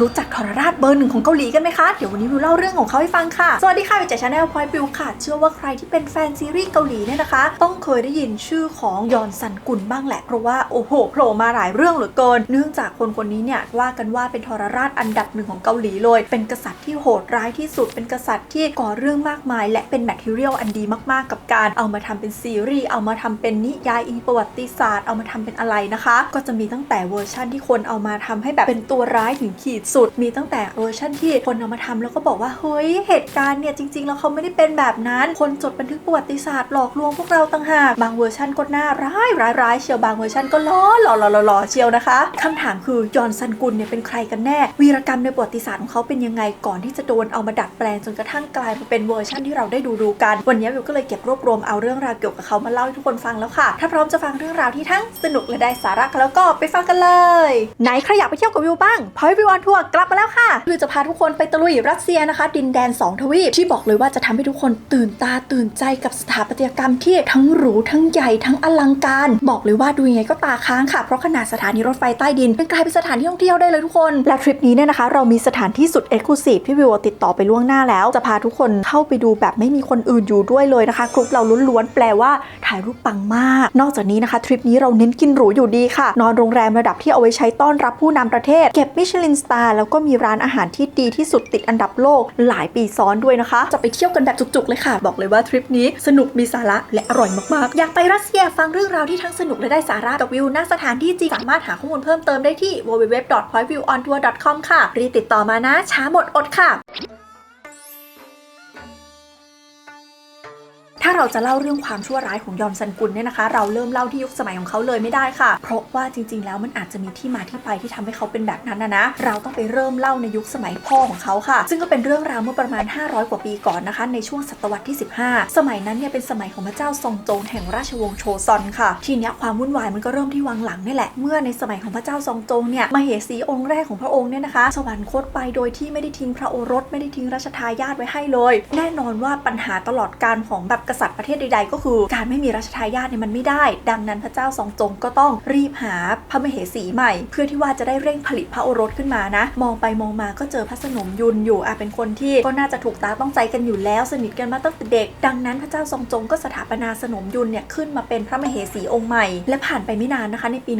รู้จักทรราชเบอร์หนึ่งของเกาหลีกันไหมคะ เดี๋ยววันนี้วิวเล่าเรื่องของเขาให้ฟังค่ะ สวัสดีค่ะวิจัยชาแนลพอยวิวค่ะ เชื่อว่าใครที่เป็นแฟนซีรีส์เกาหลีเนี่ยนะคะ ต้องเคยได้ยินชื่อของยอนซันกุลบ้างแหละ เพราะว่าโอ้โหโผล่มาหลายเรื่องเหลือเกิน เนื่องจากคนคนนี้เนี่ยว่ากันว่าเป็นทรราชอันดับหนึ่งของเกาหลีเลย เป็นกษัตริย์ที่โหดร้ายที่สุด เป็นกษัตริย์ที่ก่อเรื่องมากมาย และเป็นแมทเทียลอันดีมากๆ กับการเอามาทำเป็นซีรีส์ เอามาทำเป็นนิยายอิงประวัติศาสตร์ เอามาทำเป็นอะไรนะคะ ก็จะมีตั้งแต่เวอร์ชั่นที่คนเอามาทำให้แบบเป็นตัวร้ายถึงขีดสุด มีตั้งแต่เวอร์ชั่นที่คนเอามาทำแล้วก็บอกว่า เฮ้ย เหตุการณ์เนี่ยจริง ๆ แล้วเขาไม่ได้เป็นแบบนั้น คนจดบันทึกประวัติศาสตร์หลอกลวงพวกเราต่างหาก บางเวอร์ชันก็น่าร้ายร้ายร้ายเชียวบางเวอร์ชันก็ล้อหล่อหล่อหล่อหล่อเชียวนะคะคำถามคือยอนซันกุลเนี่ยเป็นใครกันแน่ วีรกรรมในประวัติศาสตร์ของเขาเป็นยังไงก่อนที่จะโดนเอามาดัดแปลงจนกระทั่งกลายมาเป็นเวอร์ชันที่เราได้ดูดูกัน วันนี้วิวก็เลยเก็บรวบรวมเอาเรื่องราวเกี่ยวกับเขามาเล่าให้ทุกคนฟังแล้วค่ะ ถ้าพร้อมจะฟังเรื่องราวที่ทั้งสนุกและได้สาระแล้วก็ไปฟังกันเลย ไหนใครอยากไปเที่ยวกับวิวบ้างพอยวิวออนทัวร์กลับมาแล้วค่ะวิวจะพาทุกคนไปตะลุยรัสเซียนะคะ ดินแดน 2 ทวีป ที่บอกเลยว่าจะทำให้ทุกคนตื่นตาตื่นใจกับสถาปัตยกรรมที่ทั้งหรูทั้งใหญ่ทั้งอลังการ บอกเลยว่าดูยังไงก็ตาค้างค่ะ เพราะขนาดสถานีรถไฟใต้ดินเป็นกลายเป็นสถานที่ท่องเที่ยวได้เลยทุกคน และทริปนี้เนี่ยนะคะ เรามีสถานที่สุดเอ็กซ์คลูซีฟที่วิวติดต่อไปล่วงหน้าแล้ว จะพาทุกคนเข้าไปดูแบบไม่มีคนอื่นอยู่ด้วยเลยนะคะกรุ๊ปเราล้วนๆแปลว่าถ่ายรูปปังมาก นอกจากนี้นะคะทริปนี้เราเน้นกินหรูอยู่ดีค่ะ นอนโรงแรมระดับที่เอาไว้ใช้ต้อนรับผู้นำประเทศ เก็บมิชลินสตารแล้วก็มีร้านอาหารที่ดีที่สุดติดอันดับโลกหลายปีซ้อนด้วยนะคะ จะไปเที่ยวกันแบบจุกๆเลยค่ะ บอกเลยว่าทริปนี้สนุกมีสาระและอร่อยมากๆ อยากไปรัสเซียฟังเรื่องราวที่ทั้งสนุกและได้สาระกับวิวณสถานที่จริงสามารถหาข้อมูลเพิ่มเติมได้ที่ www.pointviewontour.com ค่ะ รีบติดต่อมานะช้าหมดอดค่ะ ถ้าเราจะเล่าเรื่องความชั่วร้ายของยอนซันกุลเนี่ยนะคะ เราเริ่มเล่าที่ยุคสมัยของเขาเลยไม่ได้ค่ะ เพราะว่าจริง ๆ แล้วมันอาจจะมีที่มาที่ไปที่ทำให้เขาเป็นแบบนั้นนะนะ เราต้องไปเริ่มเล่าในยุคสมัยพ่อของเขาค่ะ ซึ่งก็เป็นเรื่องราวเมื่อประมาณ 500 กว่าปีก่อนนะคะ ในช่วงศตวรรษที่ 15 สมัยนั้นเนี่ยเป็นสมัยของพระเจ้าซองโจงแห่งราชวงศ์โชซอนค่ะ ทีนี้ความวุ่นวายมันก็เริ่มที่วังหลังนี่แหละ เมื่อในสมัยของพระเจ้าซองโจงเนี่ยมาเหสีองค์แรกของพระองค์เนี่ยนะคะ สวรรคตไปโดยที่ไม่ได้ทิ้งพระโอรส ไม่ได้ทิ้งราชทายาทไว้ให้เลย แน่นอนว่าปัญหาตลอดการของแบบกษัตริย์ประเทศใดๆ ก็คือการไม่มีราชทายาทเนี่ยมันไม่ได้ ดังนั้นพระเจ้าซองจงก็ต้องรีบหาพระมเหสีใหม่ เพื่อที่ว่าจะได้เร่งผลิตพระโอรสขึ้นมานะ มองไปมองมาก็เจอพระสนมยุนอยู่อะเป็นคนที่ก็น่าจะถูกตาต้องใจกันอยู่แล้ว สนิทกันมาตั้งแต่เด็ก ดังนั้นพระเจ้าซองจงก็สถาปนาสนมยุนเนี่ยขึ้นมาเป็นพระมเหสีองค์ใหม่ และผ่านไปไม่นานนะคะในปี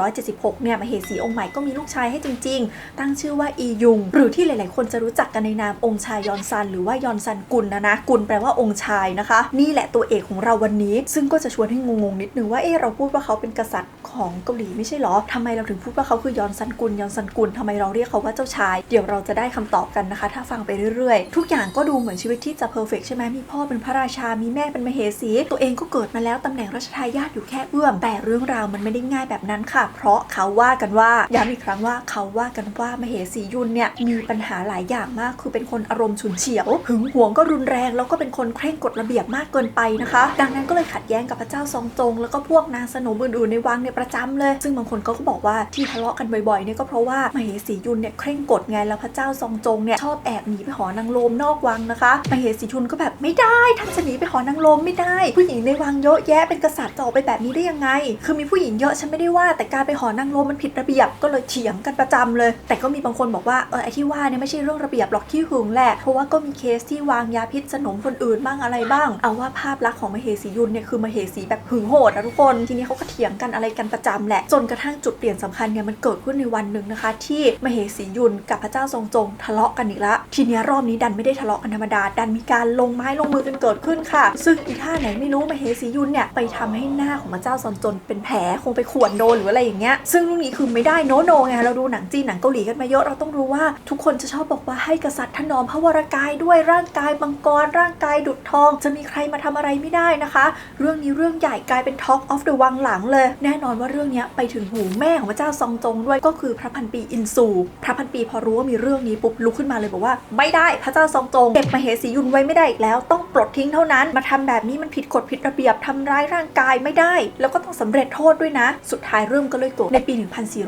1476 เนี่ยมเหสีองค์ใหม่ก็มีลูกชายให้จริง ๆ ตั้งชื่อว่าอียุง หรือที่หลาย ๆ คนจะรู้จักกันในนามองค์ชายยอนซัน หรือว่ายอนซันกุลนะนะกุลแปลว่าองค์ชายนะคะนี่แหละตัวเอกของเราวันนี้ ซึ่งก็จะชวนให้งงๆนิดนึงว่าเออเราพูดว่าเขาเป็นกษัตริย์ของเกาหลีไม่ใช่เหรอทำไมเราถึงพูดว่าเขาคือยอนซันกุลยอนซันกุลทำไมเราเรียกเขาว่าเจ้าชาย เดี๋ยวเราจะได้คำตอบกันนะคะ ถ้าฟังไปเรื่อยๆ ทุกอย่างก็ดูเหมือนชีวิตที่จะเพอร์เฟกใช่ไหมมีพ่อเป็นพระราชา มีแม่เป็นมเหสี ตัวเองก็เกิดมาแล้วตำแหน่งราชทายาทอยู่แค่เอื้อม แต่เรื่องราวมันไม่ได้ง่ายแบบนั้นค่ะ เพราะเขาว่ากันว่าย้ำอีกครั้งว่าเขาว่ากันว่ามเหสียุนเนี่ยมีปัญหาหลายอย่างมาก คือเป็นคนอารมณ์ฉุนเฉียวหึงหวงก็รุนแรงแล้วก็เป็นคนเคร่งกฎระเบียบมากากเกินไปนะคะ ดังนั้นก็เลยขัดแย้งกับพระเจ้าซองจง แล้วก็พวกนางสนมอื่นๆในวังเนี่ยประจำเลย ซึ่งบางคนก็บอกว่าที่ทะเลาะกันบ่อยๆเนี่ยก็เพราะว่ามเหสียุนเนี่ยเคร่งกฎไงแล้วพระเจ้าซองจงเนี่ยชอบแอบหนีไปหอนางโลมนอกวังนะคะมเหสียุนก็แบบไม่ได้ท่านจะหนีไปหอนางโลมไม่ได้ ผู้หญิงในวังเยอะแยะเป็นกษัตริย์จะออกไปแบบนี้ได้ยังไง คือมีผู้หญิงเยอะฉันไม่ได้ว่า แต่การไปหอนางโลมมันผิดระเบียบก็เลยเถียงกันประจำเลย แต่ก็มีบางคนบอกว่าเออไอที่ว่าเนี่ยไม่ใช่เรื่องระเบียบหรอกที่หึงแหละเพราะว่าก็มีเคสที่วางยาพิษสนมคนอื่นบ้างอะไรบ้างเอาว่าภาพลักษณ์ของมเหสียุนเนี่ยคือมเหสีแบบหึงโหดนะทุกคนทีนี้เขาก็เถียงกันอะไรกันประจำแหละจนกระทั่งจุดเปลี่ยนสำคัญเนี่ยมันเกิดขึ้นในวันหนึ่งนะคะ ที่มเหสียุนกับพระเจ้าทรงจงทะเลาะกันอีกละทีนี้รอบนี้ดันไม่ได้ทะเลาะกันธรรมดา ดันมีการลงไม้ลงมือกันเกิดขึ้นค่ะ ซึ่งอีท่าไหนไม่รู้มเหสียุนเนี่ยไปทำให้หน้าของพระเจ้าทรงจงเป็นแผลคงไปข่วนโดนหรืออะไรอย่างเงี้ยซึ่งเรื่องนี้คือไม่ได้โนโนไงเราดูหนังจีนหนังเกาหลีกันมาเยอะเราต้องรู้ว่าทุกคนจะชอบบอกว่าให้กษัตริย์ถนอมพระวรกายด้วยร่างกายมังกรร่างกายดุจทองจะมีใครมาทำอะไรไม่ได้นะคะ เรื่องนี้เรื่องใหญ่กลายเป็น Talk of the วังหลังเลย แน่นอนว่าเรื่องนี้ไปถึงหูแม่ของพระเจ้าซองจงด้วยก็คือพระพันปีอินซูพระพันปีพอรู้ว่ามีเรื่องนี้ปุ๊บลุกขึ้นมาเลยบอกว่าไม่ได้พระเจ้าซองจงเก็บมาเหสียุนไว้ไม่ได้อีกแล้ว ต้องปลดทิ้งเท่านั้น มาทำแบบนี้มันผิดกฎผิดระเบียบทำร้ายร่างกายไม่ได้ แล้วก็ต้องสำเร็จโทษด้วยนะ สุดท้ายเรื่องก็เลยโกรธในปี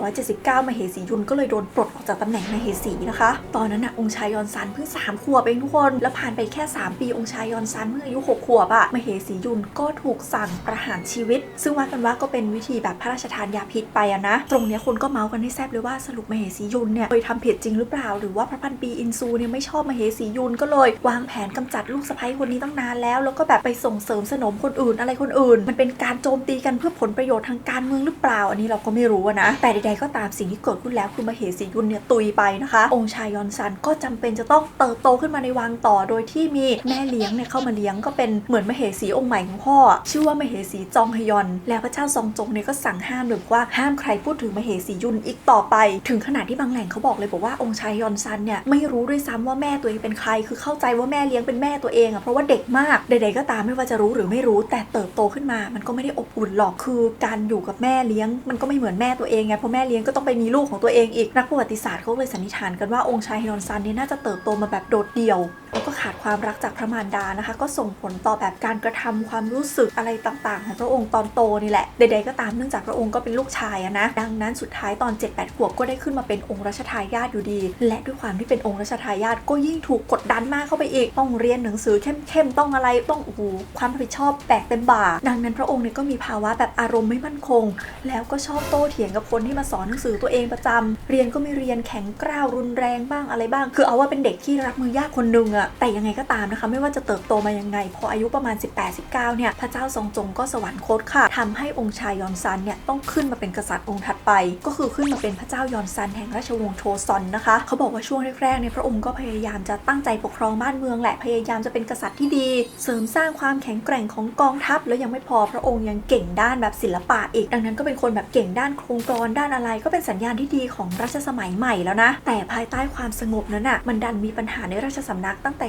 1479 มาเหสียุนก็เลยโดนปลดออกจากตำแหน่งมาเหสีนะคะ ตอนนั้นนะองค์ชายยอนซันเพิ่ง3ขวบเองทุกคน แล้วผ่านไปแค่ 3 ปีองค์ชายยอนซันเมื่ออายุ6ขวบอะมเหสียุนก็ถูกสั่งประหารชีวิต ซึ่งว่ากันว่าก็เป็นวิธีแบบพระราชทานยาพิษไปอะนะ ตรงเนี้ยคนก็เมาส์กันให้แซบเลยว่าสรุปมเหสียุนเนี่ยเคยทำผิดจริงหรือเปล่า หรือว่าพระพันปีอินซูเนี่ยไม่ชอบมเหสียุนก็เลยวางแผนกำจัดลูกสะใภ้คนนี้ตั้งนานแล้ว แล้วก็แบบไปส่งเสริมสนมคนอื่นอะไรคนอื่น มันเป็นการโจมตีกันเพื่อผลประโยชน์ทางการเมืองหรือเปล่า อันนี้เราก็ไม่รู้นะ แต่ใดๆก็ตามสิ่งที่เกิดขึ้นแล้วคือมเหสียุนเนี่ยตุยไปนะคะ องค์ชายยอนซันก็จำเป็นจะต้องเติบโตขึ้นมาในวังต่อ โดยที่มีแม่เลี้ยงเนี่ยเข้ามาเลี้ยงก็เป็นเหมือนมเหสีองค์ใหม่ของพ่อ ชื่อว่ามเหสีจองฮยอน แล้วพระเจ้าซองจงเนี่ยก็สั่งห้ามเลยบอกว่าห้ามใครพูดถึงมเหสียุนอีกต่อไป ถึงขนาดที่บางแหล่งเขาบอกเลยบอกว่าองค์ชายยอนซันเนี่ยไม่รู้ด้วยซ้ำว่าแม่ตัวเองเป็นใคร คือเข้าใจว่าแม่เลี้ยงเป็นแม่ตัวเองอะเพราะว่าเด็กมากใดๆก็ตามไม่ว่าจะรู้หรือไม่รู้แต่เติบโตขึ้นมา มันก็ไม่ได้อบอุ่นหรอกคือการอยู่กับแม่เลี้ยง มันก็ไม่เหมือนแม่ตัวเองไงเพราะแม่เลี้ยงก็ต้องไปมีลูกของตัวเองอีกนักประวัติศาสตร์เขาเลยสันนิษฐานกันว่าองค์ชายฮยอนซันเนี่ยน่าจะเติบโตมาแบบโดดเดี่ยวแล้วก็ขาดความรักจากพระมารดานะคะ ก็ส่งผลต่อแบบการกระทำความรู้สึกอะไรต่างๆ ของพระองค์ตอนโตนี่แหละใดๆก็ตามเนื่องจากพระองค์ก็เป็นลูกชายอะนะดังนั้นสุดท้ายตอน 7-8 ขวบก็ได้ขึ้นมาเป็นองค์รัชทายาทอยู่ดี และด้วยความที่เป็นองค์รัชทายาทก็ยิ่งถูกกดดันมากเข้าไปอีกต้องเรียนหนังสือเข้มๆต้องอะไรต้องโอ้โหความรับผิดชอบแบกเต็มบ่า ดังนั้นพระองค์เนี่ยก็มีภาวะแบบอารมณ์ไม่มั่นคง แล้วก็ชอบโต้เถียงกับคนที่มาสอนหนังสือตัวเองประจำเรียนก็ไม่เรียนแข็งกร้าวรุนแรงบ้างอะไรบ้าง คือเอาว่าเป็นเด็กที่รับมือยากคนหนึงอะแต่ยังไงก็ตามนะคะ ไม่ว่าจะเติบโตมายังไงพออายุประมาณ 18-19 เนี่ย พระเจ้าทรงจงก็สวรรคตค่ะทำให้องค์ชายยอนซันเนี่ยต้องขึ้นมาเป็นกษัตริย์องค์ถัดไป ก็คือขึ้นมาเป็นพระเจ้ายอนซันแห่งราชวงศ์โชซอนนะคะ เขาบอกว่าช่วงแรกๆเนี่ยพระองค์ก็พยายามจะตั้งใจปกครองบ้านเมืองแหละ พยายามจะเป็นกษัตริย์ที่ดี เสริมสร้างความแข็งแกร่งของกองทัพ แล้วยังไม่พอพระองค์ยังเก่งด้านแบบศิลปะอีก ดังนั้นก็เป็นคนแบบเก่งด้านโครงกลอนด้านอะไร ก็เป็นสัญญาณที่ดีของรัชสมัยใหม่แล้วนะ แต่ภายใต้ความสงบนั้นอะมันดันมีปัญหาในราชสำนักตั้งแต่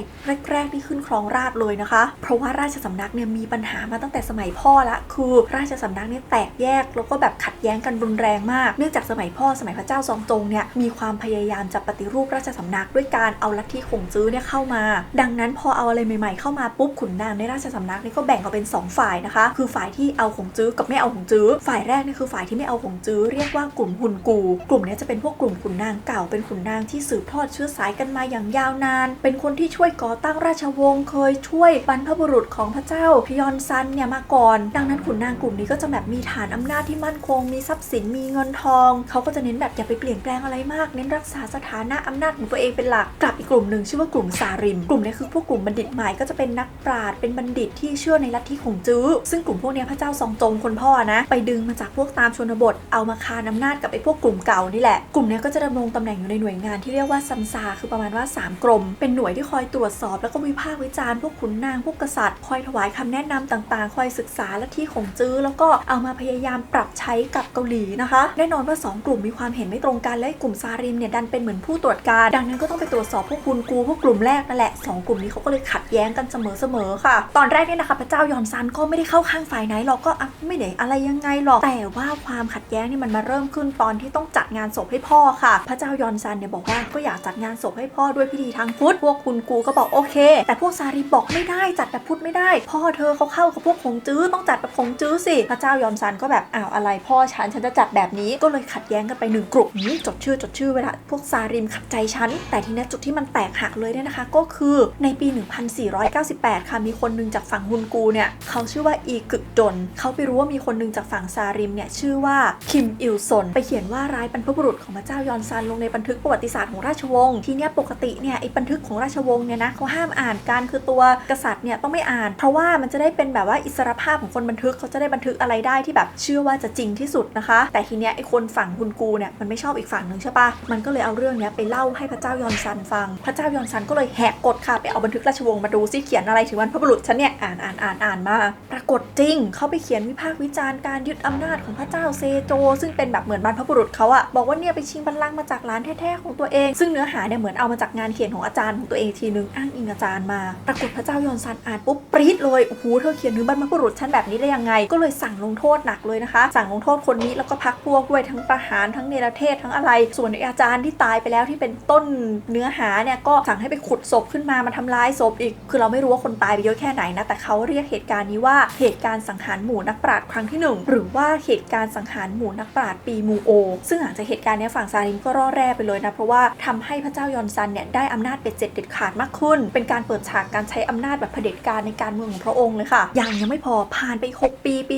แรก ๆ ที่ขึ้นครองราชเลยนะคะเพราะว่าราชสำนักเนี่ยมีปัญหามาตั้งแต่สมัยพ่อละคือราชสำนักเนี่ยแตกแยกแล้วก็แบบขัดแย้งกันรุนแรงมาก เนื่องจากสมัยพ่อสมัยพระเจ้าซองจงเนี่ยมีความพยายามจะปฏิรูปราชสำนักด้วยการเอาลัทธิขงจื้อเนี่ยเข้ามา ดังนั้นพอเอาอะไรใหม่ๆเข้ามาปุ๊บขุนนางในราชสำนักเนี่ยก็แบ่งออกเป็นสองฝ่ายนะคะ คือฝ่ายที่เอาขงจื้อกับไม่เอาขงจื้อ ฝ่ายแรกเนี่ยคือฝ่ายที่ไม่เอาขงจื้อเรียกว่ากลุ่มฮุนกู กลุ่มนี้จะเป็นพวกกลุ่มขุนนางเก่าเป็นขุนนางที่สืบทอดเชื้อสายกันมาอย่างยาวนาน เป็นคนที่ช่วยก่อตั้งราชวงศ์เคยช่วยบรรพบุรุษของพระเจ้าพยอนซันเนี่ยมาก่อน ดังนั้นขุนนางกลุ่มนี้ก็จะแบบมีฐานอำนาจที่มั่นคง มีทรัพย์สินมีเงินทอง เขาก็จะเน้นแบบอย่าไปเปลี่ยนแปลงอะไรมาก เน้นรักษาสถานะอำนาจของตัวเองเป็นหลักกลับอีกกลุ่มหนึ่งชื่อว่ากลุ่มซาริม กลุ่มนี้คือพวกกลุ่มบัณฑิตใหม่ก็จะเป็นนักปราชญ์เป็นบัณฑิตที่เชื่อในลัทธิของจื้อ ซึ่งกลุ่มพวกนี้พระเจ้าซองจงคนพ่อนะ ไปดึงมาจากพวกตามชนบท เอามาคานอำนาจกับไอ้พวกกลุ่มเก่านี่แหละ กลุ่มนี้ก็จะดำรงตำแหน่งอยู่ในหน่วยงานที่เรียกว่าซัมซาคือประมาณว่า 3 กรม เป็นหน่วยที่คอยตรวจสอบแล้วก็วิพากษ์วิจารณ์พวกขุนนางพวกกษัตริย์คอยถวายคำแนะนำต่างๆ คอยศึกษาแลัทธิของจื้อ แล้วก็เอามาพยายามปรับใช้กับเกาหลีนะคะ แน่นอนว่า 2 กลุ่มมีความเห็นไม่ตรงกันและกลุ่มซาริมเนี่ยดันเป็นเหมือนผู้ตรวจการ ดังนั้นก็ต้องไปตรวจสอบพวกคุณกูพวกกลุ่มแรกนั่นแหละสองกลุ่มนี้เขาก็เลยขัดแย้งกันเสมอๆค่ะ ตอนแรกเนี่ยนะคะพระเจ้ายอนซันก็ไม่ได้เข้าข้างฝ่ายไหนหรอกก็ไม่ได้อะไรยังไงหรอก แต่ว่าความขัดแย้งนี่มันมาเริ่มขึ้นตอนที่ต้องจัดงานศพให้พ่อค่ะ พระเจ้ายอนซันเนี่ยบอกว่าก็อยากจัดงานศพให้พ่อด้วยพิธีทางพุทธพวกคุณกูก็บอกโอเค แต่พวกซาริมบอกไม่ได้จัดแบบพุทธไม่ได้ พ่อเธอเขาเข้ากับพวกคงจื้อต้องจัดแบบคงจื้อสิพระเจ้ายอนซันก็แบบอ้าวอะไร พ่อฉันฉันจะจัดแบบนี้ก็เลยขัดแย้งกันไปหนึ่งกลุ่มนี้จดชื่อจดชื่อไว้ละพวกซาริมขัดใจฉันแต่ทีนี้จุดที่มันแตกหักเลยเนี่ยนะคะ ก็คือในปี 1498 ค่ะมีคนหนึงจากฝั่งฮุนกูเนี่ยเขาชื่อว่าอีกึกดนเขาไปรู้ว่ามีคนหนึงจากฝั่งซาริมเนี่ยชื่อว่าคิมอิลซนไปเขียนว่าร้ายบรรพบุรุษของพระเจ้ายอนซันลงในบันทึกประวัติศาสตร์ของราชวงศ์ทีเนี้ยปกติเนี่ยไอ้บันทึกของราชวงศ์เนี่ยนะเขาห้ามอ่านการคือตัวกษัตริย์เนี่ยต้องไม่อ่าน เพราะว่ามันจะได้เป็นแบบว่าอิสรภาพของคนบันทึกเขาจะได้บันทึกอะไรได้ที่แบบเชื่อว่าจะจริงที่สุดนะคะ แต่ทีเนี้ยไอ้คนฝั่งฮุนกูเนี่ยมันไม่ชอบอีกฝั่งหนึ่งใช่ปะมันก็เลยเอาเรื่องเนี้ยไปเล่าให้พระเจ้ายอนซันฟัง พระเจ้ายอนซันก็เลยแหกกฎค่ะไปเอาบันทึกราชวงศ์มาดูซิเขียนอะไรถึงบรรพบุรุษฉันเนี่ยอ่านอ่านอ่านอ่านมา ปรากฏจริงเขาไปเขียนวิพากษ์วิจารณ์การยึดอำนาจของพระเจ้าเซโจ ซึ่งเป็นแบบเหมือนบรรพบุรุษเขาอะบอกว่าเนี่ยไปชิงบัลลังก์มาจากร้านแท้ๆของตัวเอง ซึ่งเนื้อหาเนี่ยเหมือนเอามาจากงานเขียนของอาจารย์ของตัวเองทีนึงอ้างอิงอาจารย์มา ปรากฏพระเจ้ายอนซันอ่านปุ๊บปรี๊ดเลยโอ้โหเธอเขียนถึงบรรพบุรุษฉันแบบนี้ได้ยังไง ก็เลยสั่งลงโทษหนักเลยนะคะ สั่งลงโทษคนนี้แล้วก็พักพวกด้วยทั้งประหารทั้งเนรเทศทั้งอะไร ส่วนอาจารย์ที่ตายไปแล้วที่เป็นต้นเนื้อหาเนี่ยก็สั่งให้ไปขุดศพขึ้นมามาทำลายศพอีก คือเราไม่รู้ว่าคนตายไปเยอะแค่ไหนนะแต่เขาเรียกเหตุการณ์นี้ว่าเหตุการณ์สังหารหมู่นักปราชญ์ครั้งที่หนึ่งหรือว่าเหตุการณ์สังหารหมู่นักปราชญ์ปีมูโอ ซึ่งหลังจากเหตุการณ์นี้ฝั่งซาริมก็ร่อแร่ไปเลยนะเพราะว่าทำให้พระเจ้ายอนซันเนี่ยได้อำนาจเป็ดเจ็ดเด็ดขาดมากขึ้น เป็นการเปิดฉากการใช้อำนาจแบบเผด็จการในการเมืองของพระองค์เลยค่ะยังยังไม่พอผ่านไปอีก6ปี ปี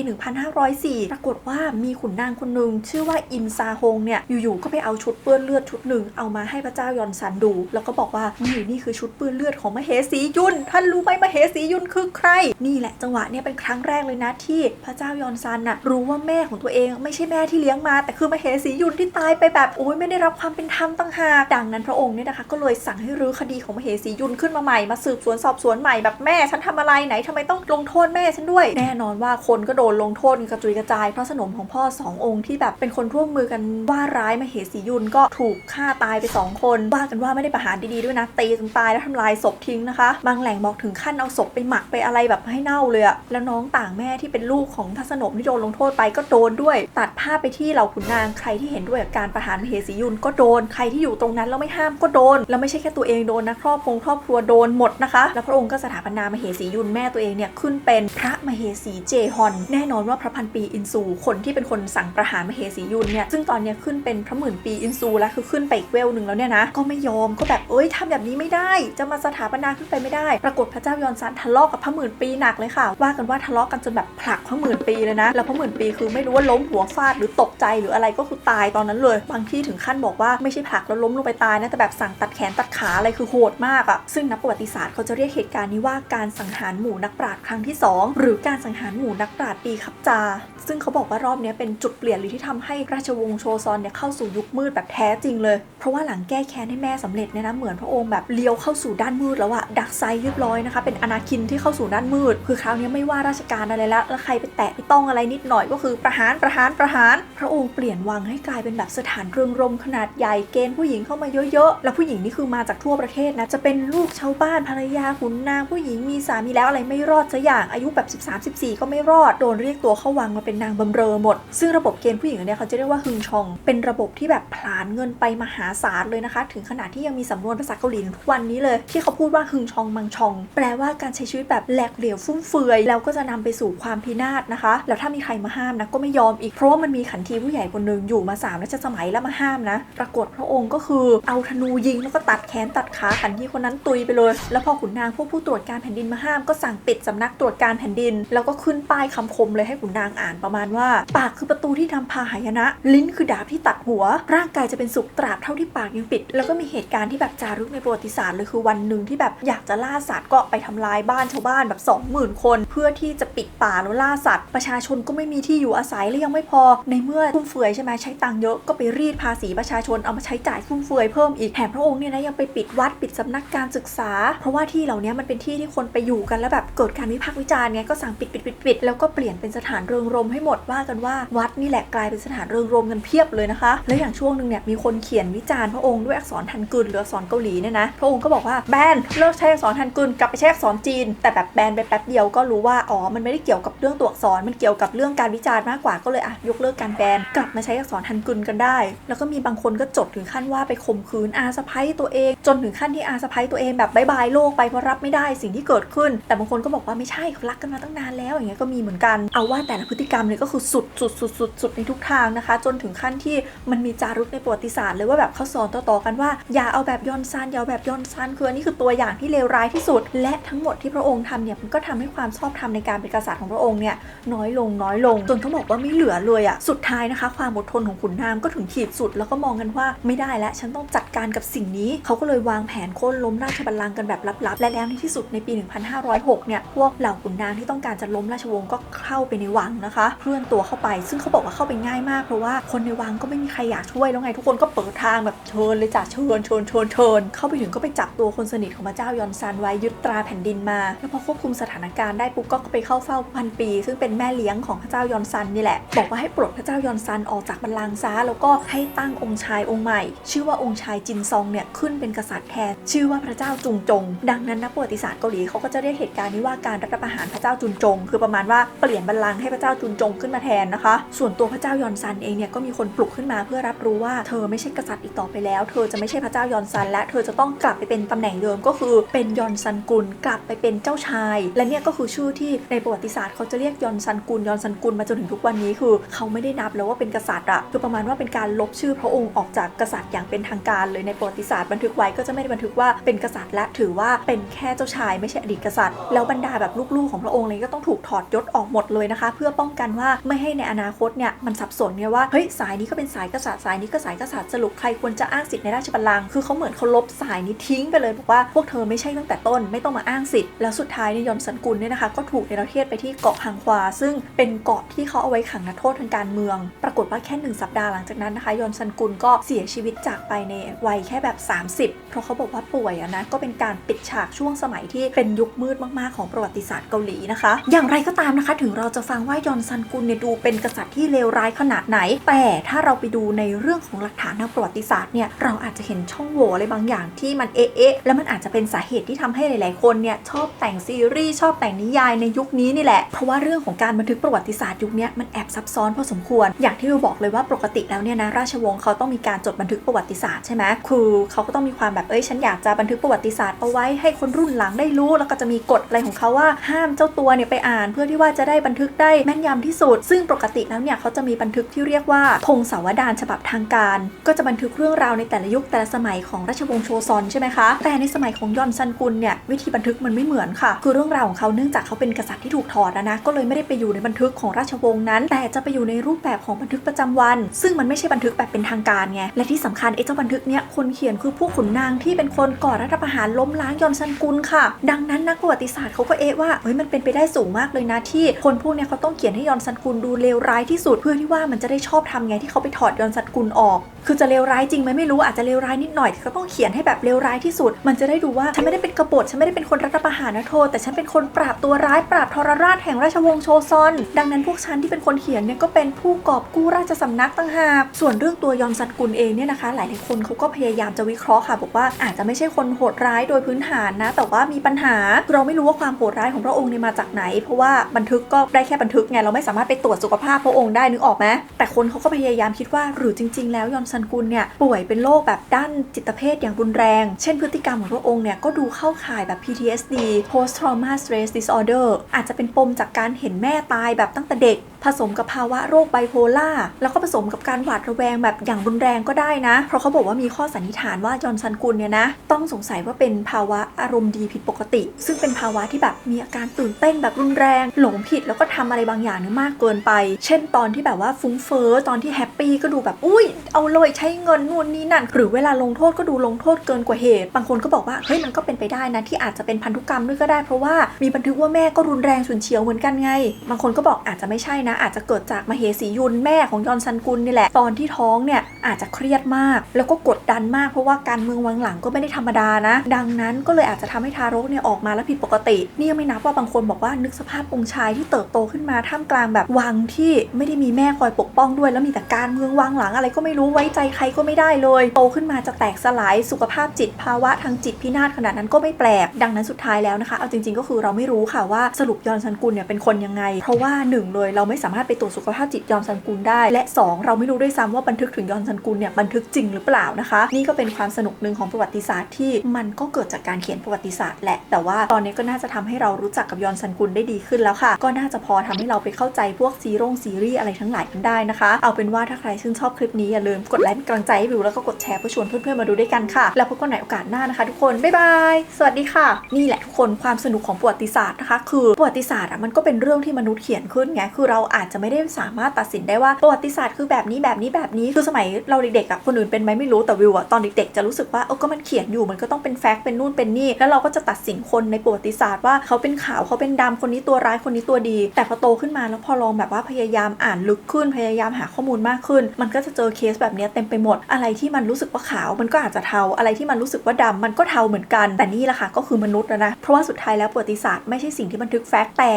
1504 ปรากฏว่ามีขุนนางคนหนึ่งชื่อว่าอินซาฮงเนี่ยอยู่ๆก็ไปเอาชุดเปื้อนเลือดชุดหนึ่งเอามาให้พระเจ้ายอนซันดู แล้วก็บอกว่านี่นี่คือชุดเปื้อนเลือดของมเหสียุน ท่านรู้ไหมมเหสียุนคือใคร นี่แหละจังหวะเนี่ยเป็นครั้งแรกเลยนะที่พระเจ้ายอนซันน่ะรู้ว่าแม่ของตัวเองไม่ใช่แม่ที่เลี้ยงมา แต่คือมเหสียุนที่ตายไปแบบโอ้ยไม่ได้รับความเป็นธรรมต่างหากดังนั้นพระองค์เนี่ยนะคะ ก็เลยสั่งให้รื้อคดีของมเหสียุนขึ้นมาใหม่มาสืบสวนสอบสวนใหม่แบบแม่ฉันทำอะไรไหนทำไมต้องลงโทษแม่ฉันด้วย แน่นอนว่าคนก็โดนลงโทษกระจุยกระจายเพราะสนมของพ่อสององค์ที่แบบเป็นคนร่วมมือกันว่าร้ายมาเหสียุนก็ถูกฆ่าตายไปสองคนว่ากันว่าไม่ได้ประหารดีๆด้วยนะตีจนตายแล้วทำลายศพทิ้งนะคะ บางแหล่งบอกถึงขั้นเอาศพไปหมักไปอะไรแบบให้เน่าเลยอะแล้วน้องต่างแม่ที่เป็นลูกของพระสนมที่โดนลงโทษไปก็โดนด้วย ตัดภาพไปที่เหล่าขุนนางใครที่เห็นด้วยกับการประหารมเหสียุนก็โดน ใครที่อยู่ตรงนั้นแล้วไม่ห้ามก็โดน แล้วไม่ใช่แค่ตัวเองโดนนะครอบครัวครอบครัวโดนหมดนะคะ แล้วพระองค์ก็สถาปนามเหสียุนแม่ตัวเองเนี่ยขึ้นเป็นพระมเหสีเจฮอน แน่นอนว่าพระพันปีอินซูคนที่เป็นคนสั่งประหารมเหสียุนเนี่ยซึ่งตอนเนี้ยขึ้นเป็นพระหมื่นปีอินซูแล้วคือขึ้นไปอีกเวลหนึ่งแล้วเนี่ยนะก็ไม่ยอมก็แบบเอ้ยทำแบบนี้ไม่ได้ จะมาสถาปนาขึ้นไปไม่ได้ ปรากฏพระเจ้ายอนซันทะเลาะกับพระหมื่นปีหนักเลยค่ะ ว่ากันว่าทะเลาะกันจนแบบผลักพระหมื่นปีเลยนะ แล้วพระหมื่นปีคือไม่รู้ว่าล้มหัวฟาดหรือตกใจหรืออะไรก็คือตายตอนนั้นเลย บางที่ถึงขั้นบอกว่าไม่ใช่ผลักแล้วล้มลงไปตายนะแต่แบบสั่งตัดแขนตัดขาอะไรคือโหดมากอะซึ่งนักประวัติศาสตร์เขาจะเรียกเหตุการณ์นี้ว่าการสังหารหมู่นักปราชญ์ครั้งที่สองหรือการสังหารหมู่นักปราชญ์ปีคับจา ซึ่งเขาบอกว่ารอบนี้เป็นจุดเปลี่ยนหรือที่ทำให้ราชวงศ์โชซอนเนี่ยเข้าสู่ยุคมืดแบบแท้จริงเลย เพราะว่าหลังแก้แค้นให้แม่สำเร็จเนี่ยนะเหมือนพระองค์แบบเลี้ยวเข้าสู่ด้านมืดแล้วอะดักไซเรียบร้อยนะคะเป็นอนาคินที่เข้าสู่ด้านมืด คือคราวนี้ไม่ว่าราชการอะไรแล้วแล้วใครไปแตะไปต้องอะไรนิดหน่อยก็คือประหารประหารประหาร พระองค์เปลี่ยนวังให้กลายเป็นแบบสถานเรืองรมขนาดใหญ่เกณฑ์ผู้หญิงเข้ามาเยอะๆแล้วผู้หญิงนี่คือมาจากทั่วประเทศนะจะเป็นลูกชาวบ้านภรรยาขุนนางผู้หญิงมีสามีแล้วอะไรไม่รอดสักอย่างอายุแบบ 13 14 ก็ไม่รอดโดนเรียกตัวเข้าวังมาเป็นนางบำเรอหมด ซึ่งระบบเกณฑ์ผู้หญิงเนี่ยเขาจะเรียกว่าฮึงชอง เป็นระบบที่แบบผลาญเงินไปมหาศาลเลยนะคะ ถึงขนาดที่ยังมีสำนวนภาษาเกาหลีถึงทุกวันนี้เลย ที่เขาพูดว่าฮึงชองมังชอง แปลว่าการใช้ชีวิตแบบแหลกเหลวฟุ่มเฟือย แล้วก็จะนำไปสู่ความพินาศนะคะ แล้วถ้ามีใครมาห้ามนะก็ไม่ยอมอีกเพราะว่ามันมีขันทีผู้ใหญ่คนหนึ่งอยู่มาสามรัชสมัยแล้วมาห้ามนะ ปรากฏพระองค์ก็คือเอาธนูยิงแล้วก็ตัดแขนตัดขาขันทีคนนั้นตุยไปเลย แล้วพอขุนนางพวกผู้ตรวจการแผ่นดินมาห้ามก็สั่งปิดสำนักตรวจการแผ่นดิน แล้วก็ขึ้นป้ายคำคมเลยให้ขุนนางอ่านประมาณว่า ปากคือประตูที่ทำพาหายนะ ลิ้นคือดาบที่ตัดหัว ร่างกายจะเป็นสุขตราบเท่าที่ปากยังปิด แล้วก็มีเหตุการณ์ที่แบบจารึกในประวัติศาสตร์เลยคือวันหนึ่งที่แบบอยากจะล่าสัตว์ก็ไปทำลายบ้านชาวบ้านแบบ 20,000 คน เพื่อที่จะปิดป่าแล้วล่าสัตว์ ประชาชนก็ไม่มีที่อยู่อาศัยและยังไม่พอ ในเมื่อฟุ่มเฟือยใช่ไหมใช้ตังค์เยอะก็ไปรีดภาษีประชาชนเอามาใช้จ่ายฟุ่มเฟือยเพิ่มอีกแถมพระองค์เนี่ยนะยังไปปิดวัดปิดสำนักการศึกษา เพราะว่าที่เหล่านี้มันเป็นที่ที่คนไปอยู่กันแล้วแบบเกิดการวิพากษ์วิจารณ์ไงก็สั่งปิดปิดปิดปิดแล้วก็เปลี่ยนเป็นสถานเริงรมให้หมดว่ากันว่าวัดนี่แหละกลายเป็นสถานเริงรมกันเพียบเลยนะคะ แล้วอย่างช่วงหนึ่งเนี่ยมีคนเขียนวิจารณ์พระองค์ด้วยอักษรทันกึนหรืออักษรเกาหลีเนี่ยนะพระองค์ก็บอกว่าแบนเลิกใช้อักษรทันกึนกลับไปใช้อักษรจีน แต่แบบแบนไปแป๊บเดียวก็รู้ว่าอ๋อมันไม่ได้เกี่ยวกับเรื่องตัวอักษรมันเกี่ยวกับเรื่องการวิจารณ์มากกว่าก็เลยอะยกเลิกการแบนกลับมาใช้อักษรทันกึนกันได้ แล้วก็มีบางคนก็จดถึงขั้นว่าไปข่มขืนอาสะพ้ยตัวเอง จนถึงขั้นที่อาสะพ้ยตัวเองแบบบายบายโลกไปเพราะรับไม่ได้สิ่งที่เกิดขึ้น แต่บางคนก็บอกว่าไม่ใช่เขารักกันมาตั้งนานแล้วอย่างเงี้ยก็มีเหมือนกันเอาว่าแต่ละพฤติกรรมเนี่ยก็คือสุดสุดสุดสุดสุดในทุกทางนะคะ จนถึงขั้นที่มันมีจารึกในประวัติศาสตร์เลยว่าแบบเขาสอนต่อๆกันว่าอย่าเอาแบบยอนซานอย่าแบบยอนซานคืออันนี้คือตัวอย่างที่เลวร้ายที่สุด และทั้งหมดที่พระองค์ทำเนี่ยมันก็ทำให้ความชอบธรรมในการเป็นกษัตริย์ของพระองค์เนี่ยน้อยลงน้อยลงจนเขาบอกว่าไม่เหลือเลยอะสุดท้ายนะคะ ความอดทนของขุนนางก็ถึงขีดสุด แล้วก็มองกันว่าไม่ได้แล้วฉันต้องจัดการกับสิ่งนี้ เขาก็เลยวางแผนโค่นล้มราชบัลลังก์กันแบบลับๆและแล้วในที่สุดในปี1506 เนี่ย พวกเหล่าขุนนางที่ต้องการจะล้มราชวงศ์ก็เข้าไปในวังนะคะ เคลื่อนตัวเข้าไป ซึ่งเขาบอกว่าเข้าไปง่ายมาก เพราะว่าคนในวังก็ไม่มีใครอยากช่วยแล้วไง ทุกคนก็เปิดทางแบบเชิญเลยจ้ะเชิญเชิญเชิญเชิญเข้าไปถึงก็ไปจับตัวคนสนิทของพระเจ้ายอนซันไว้ยึดตราแผ่นดินมา แล้วพอควบคุมสถานการณ์ได้ปุ๊บก็ไปเข้าเฝ้าพันปี ซึ่งเป็นแม่เลี้ยงของพระเจ้ายอนซันนี่แหละ บอกว่าให้ปลดพระเจ้ายอนซันออกจากบัลลังก์ซะแล้วก็ให้ตั้งองค์ชายองค์ใหม่ ชื่อว่าองค์ชายจินซองเนี่ยขึ้นเป็นกษัตริย์แทนชื่อว่าพระเจ้าจุงจง ดังนั้นนักประวัติศาสตร์เกาหลีเขาก็จะเรียกเหตุการณ์นี้ว่าการรัฐประหารพระเจ้าจุนจง คือประมาณว่าเปลี่ยนบัลลังก์ให้พระเจ้าจุนจงขึ้นมาแทนนะคะ ส่วนตัวพระเจ้ายอนซันเองเนี่ยก็มีคนปลุกขึ้นมาเพื่อรับรู้ว่าเธอไม่ใช่กษัตริย์อีกต่อไปแล้ว เธอจะไม่ใช่พระเจ้ายอนซันและเธอจะต้องกลับไปเป็นตำแหน่งเดิมก็คือ เป็นยอนซันกุลกลับไปเป็นเจ้าชาย และเนี่ยก็คือชื่อที่ในประวัติศาสตร์เขาจะเรียกยอนซันกุลยอนซันกุลมาจนถึงทุกวันนี้คือ เขาไม่ได้นับแล้วว่าเป็นกษัตริย์อะคือประมาณว่าเป็นการลบชื่อพระองค์ออกจากกษัตริย์อย่างเป็นทางการเลยในประวัติศาสตร์บันทึกไว้ก็จะไม่ได้บันทึกว่าเป็นกษัตริย์และถือว่าเป็นแค่เจ้าชายไม่ใช่ดีตกษัตริย์ แล้วบรรดาแบบลูกๆของพระองค์เลยก็ต้องถูกถอดยศออกหมดเลยนะคะ เพื่อป้องกันว่าไม่ให้ในอนาคตเนี่ยมันสับสนเนี่ยว่าเฮ้ยสายนี้ก็เป็นสายกษัตริย์สายนี้ก็สายกษัตริย์สรุปใครควรจะอ้างสิทธิ์ในราชบัลลังก์คือเขาเหมือนเขาลบสายนี้ทิ้งไปเลยบอกว่าพวกเธอไม่ใช่ตั้งแต่ต้นไม่ต้องมาอ้างสิทธิ์แล้วสุดท้ายเนี่ยยอนซันกุลเนี่ยนะคะก็ถูกในประเทศไปที่เกาะฮังควา ซึ่งเป็นเกาะที่เขาเอาไว้ขังนักโทษทางการเมือง ปรากฏว่าแค่หนึ่งสัปดาห์หลังจากนั้นนะคะยอนซันกุลก็เสียชีวิตจากไปในวัยแค่แบบ 30 เพราะเขาบอกว่าป่วยอะนะก็เป็นการปิดฉากช่วงสมัยที่เป็นยุคมืดมากๆของประวัติศาสตร์เกาหลีนะคะ อย่างไรก็ตามนะคะ ถึงเราจะฟังว่ายอนซันกุลเนี่ยดูเป็นกษัตริย์ที่เลวร้ายขนาดไหน แต่ถ้าเราไปดูในเรื่องของหลักฐานทางประวัติศาสตร์เนี่ยเราอาจจะเห็นช่องโหว่อะไรบางอย่างที่มันเอ๊ะแล้วมันอาจจะเป็นสาเหตุที่ทำให้หลาย ๆ คนเนี่ยชอบแต่งซีรีส์ชอบแต่งนิยายในยุคนี้นี่แหละเพราะว่าเรื่องของการบันทึกประวัติศาสตร์ยุคนี้มันแอบซับซ้อนพอสมควร อย่างที่เราบอกเลยว่าปกติแล้วเนี่ยนะราชวงศ์เขาต้องมีการจดบันทึกประวัติศาสตร์ใช่ไหมคือเขาก็ต้องมีความแบบเอ้ยฉันอยากจะบันทึกประวัติศาสตร์เอาไว้ให้คนรุ่นหลังได้รู้แล้วก็จะมีกฎอะไรของเขาว่าห้ามเจ้าตัวเนี่ยไปอ่าน เพื่อที่ว่าจะได้บันทึกได้แม่นยำที่สุด ซึ่งปกติแล้วเนี่ยเขาจะมีบันทึกที่เรียกว่าพงศาวดารฉบับทางการ ก็จะบันทึกเรื่องราวในแต่ละยุคแต่ละสมัยของราชวงศ์โชซอนใช่ไหมคะ แต่ในสมัยของยอนซันกุลเนี่ยวิธีบันทึกมันไม่เหมือนค่ะ คือเรื่องราวของเขาเนื่องจากเขาเป็นกษัตริย์ที่ถูกถอดนะนะก็เลยไม่ได้ไปอยู่ในบันทึกของราชวงศ์นั้น แต่จะไปอยู่ในรูปแบบของบันทึกประจำวัน ซึ่งมันไม่ใช่บันทึกแบบเป็นทางการไงและที่สำคัญไอ้เจ้าบันทึกเนี่ยคนเขียนคือผู้ขุนนางที่เป็นคนก่อรัฐประหารล้มล้างยอนซันกุลค่ะ ดังนั้นนักประวัติศาสตร์เขาก็เอะว่าเฮ้ยมันเป็นไปได้สูงมากเลยนะที่ คนพวกเนี้ยเขาต้องเขียนให้ยอนซันกุลดูเลวร้ายที่สุดเพื่อที่ว่ามันจะได้ชอบทำไงที่เขาไปถอดยอนซันกุลออก คือจะเลวร้ายจริงไหมไม่รู้อาจจะเลวร้ายนิดหน่อยแต่ก็ต้องเขียนให้แบบเลวร้ายที่สุด มันจะได้ดูว่าฉันไม่ได้เป็นกบฏฉันไม่ได้เป็นคนรัฐประหารนะโทษแต่ฉันเป็นคนปราบตัวร้ายปราบทรราชแห่งราชวงศ์โชซอน ดังนั้นพวกฉันที่เป็นคนเขียนเนี่ยก็เป็นผู้กอบกู้ราชสำนักต่างหากส่วนเรื่องตัวยอนซันกุลเองเนี่ยนะคะ หลายๆคนเขาก็พยายามจะวิเคราะห์ค่ะ บอกว่าอาจจะไม่ใช่คนโหดร้ายโดยพื้นฐานนะ แต่ว่ามีปัญหาเราไม่รู้ว่าความโหดร้ายของพระองค์เนี่ยมาจากไหน เพราะว่าบันทึกก็ได้แค่บันทึกไงเราไม่สามารถไปตรวจสุขภาพพระองค์ได้นึกออกไหมแต่คนเขาก็พยายามคิดว่าหรือจริง ๆ แล้วยอนซันกุลเนี่ยป่วยเป็นโรคแบบด้านจิตเภทอย่างรุนแรง เช่นพฤติกรรมของพระองค์เนี่ยก็ดูเข้าข่ายแบบ PTSD post trauma stress disorder อาจจะเป็นปมจากการเห็นแม่ตายแบบตั้งแต่เด็กผสมกับภาวะโรคไบโพล่าแล้วก็ผสมกับการหวาดระแวงแบบอย่างรุนแรงก็ได้นะ เพราะเขาบอกว่ามีข้อสันนิษฐานว่ายอนซันกุลเนี่ยนะต้องสงสัยว่าเป็นภาวะอารมณ์ดีผิดปกติ ซึ่งเป็นภาวะที่แบบมีอาการตื่นเต้นแบบรุนแรง หลงผิดแล้วก็ทำอะไรบางอย่างเนี่ยมากเกินไป เช่นตอนที่แบบว่าฟุ้งเฟ้อตอนที่แฮปปี้ก็ดูแบบอุ้ยเอาเลยใช้เงินนู่นนี่นั่น หรือเวลาลงโทษก็ดูลงโทษเกินกว่าเหตุ บางคนก็บอกว่าเฮ้ยมันก็เป็นไปได้นะที่อาจจะเป็นพันธุกรรมด้วยก็ได้ เพราะว่ามีบันทึกว่าแม่ก็รุนแรงฉุนเฉียวเหมือนกันไง บางคนก็บอกอาจจะไม่ใช่นะ อาจจะเกิดจากมาเหสียุนแม่ของยอนซันกุลนี่แหละ ตอนที่ท้องเนี่ยอาจจะเครียดมาก แล้วก็กดดันมากเพราะว่าการเมืองวังหลังก็ไม่ได้ธรรมดานะ ดังนั้นก็เลยอาจจะทำให้ทารกเนี่ยออกมาแล้วผิดปกติ นี่ยังไม่นับว่าบางคนบอกว่านึกสภาพองค์ชายที่เติบโตขึ้นมาท่ามกลางแบบวังที่ไม่ได้มีแม่คอยปกป้องด้วย แล้วมีแต่การเมืองวังหลังอะไรก็ไม่รู้ไว้ใจใครก็ไม่ได้เลย โตขึ้นมาจะแตกสลายสุขภาพจิตภาวะทางจิตพินาศขนาดนั้นก็ไม่แปลก ดังนั้นสุดท้ายแล้วนะคะเอาจริง ๆ ก็คือเราไม่รู้ค่ะว่าสรุปยอนซันกุลเนี่ยเป็นคนยังไง เพราะว่าหนึ่งเลยเราไม่สามารถไปตรวจสุขภาพจิตยอนซันกุลได้ และสองเราไม่รู้ด้วยซ้ำว่าบันทึกถึงยอนซันกุลเนี่ยบันทึกจริงหรือเปล่านะคะ นี่ก็เป็นความสนุกหนึ่งของประวัติศาสตร์ที่มันก็เกิดจากการเขียนประวัติศาสตร์แหละแต่ว่าตอนนี้ก็น่าจะทำให้เรารู้จักกับยอนซันกุลได้ดีขึ้นแล้วค่ะ ก็น่าจะพอทำให้เราไปเข้าใจพวกซีรงซีรีส์อะไรทั้งหลายกันได้นะคะ เอาเป็นว่าถ้าใครชื่นชอบคลิปนี้อย่าลืมกดไลค์เป็นกำลังใจให้วิวแล้วก็กดแชร์เพื่อชวนเพื่อนๆมาดูด้วยกันค่ะ แล้วพบกันใหม่โอกาสหน้านะคะ ทุกคนบ๊ายบายสวัสดีค่ะ นี่แหละทุกคนความสนุกของประวัติศาสตร์นะคะ คือประวัติศาสตร์อะมันก็เป็นเรื่องที่มนุษย์เขียนขึ้นไงคือเราอาจจะไม่ได้สามารถตัดสินได้ว่าประวัติศาสตร์คือแบบนี้แบบนี้แบบนี้คือสมัยเราเด็กๆอะคนอื่นเป็นไหมไม่รู้แต่วิวอะตอนเด็กๆจะรู้สึกว่าเออก็มันเขียนอยู่มันก็ต้องเป็นแฟกต์เป็นนู่นเป็นนี่ แล้วเราก็จะตัดสินคนในประวัติศาสตร์ว่าเขาเป็นขาวเขาเป็นดำคนนี้ตัวร้ายคนนี้ตัวดี แต่พอโตขึ้นมาแล้วพอลองแบบว่าพยายามอ่านลึกขึ้นพยายามหาข้อมูลมากขึ้น มันก็จะเจอเคสแบบนี้เต็มไปหมดอะไรที่มันรู้สึกว่าขาวมันก็อาจจะเทาอะไรที่มันรู้สึกว่าดำมันก็เทาเหมือนกัน แต่นี่แหละค่ะก็คือมนุษย์นะนะเพราะว่าสุดท้ายแล้วประวัติศาสตร์ไม่ใช่สิ่งที่บันทึกแฟกต์แต่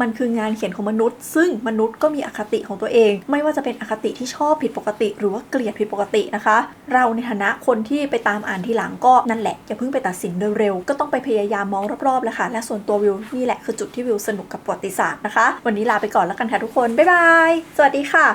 มันคืองานเขียนของมนุษย์ ซึ่งมนุษย์ก็มีอคติของตัวเอง ไม่ว่าจะเป็นอคติที่ชอบผิดปกติ หรือว่าเกลียดผิดปกตินะคะ เราในฐานะคนที่ไปตามอ่านทีหลังก็นั่นแหละ อย่าเพิ่งไปตัดสินเร็วๆก็ต้องไปพยายามมองรอบๆแล้วค่ะและส่วนตัววิวนี่แหละคือจุดที่วิวสนุกกับประวัติศาสตร์นะคะ วันนี้ลาไปก่อนแล้วกันค่ะทุกคนบ๊ายบายสวัสดีค่ะ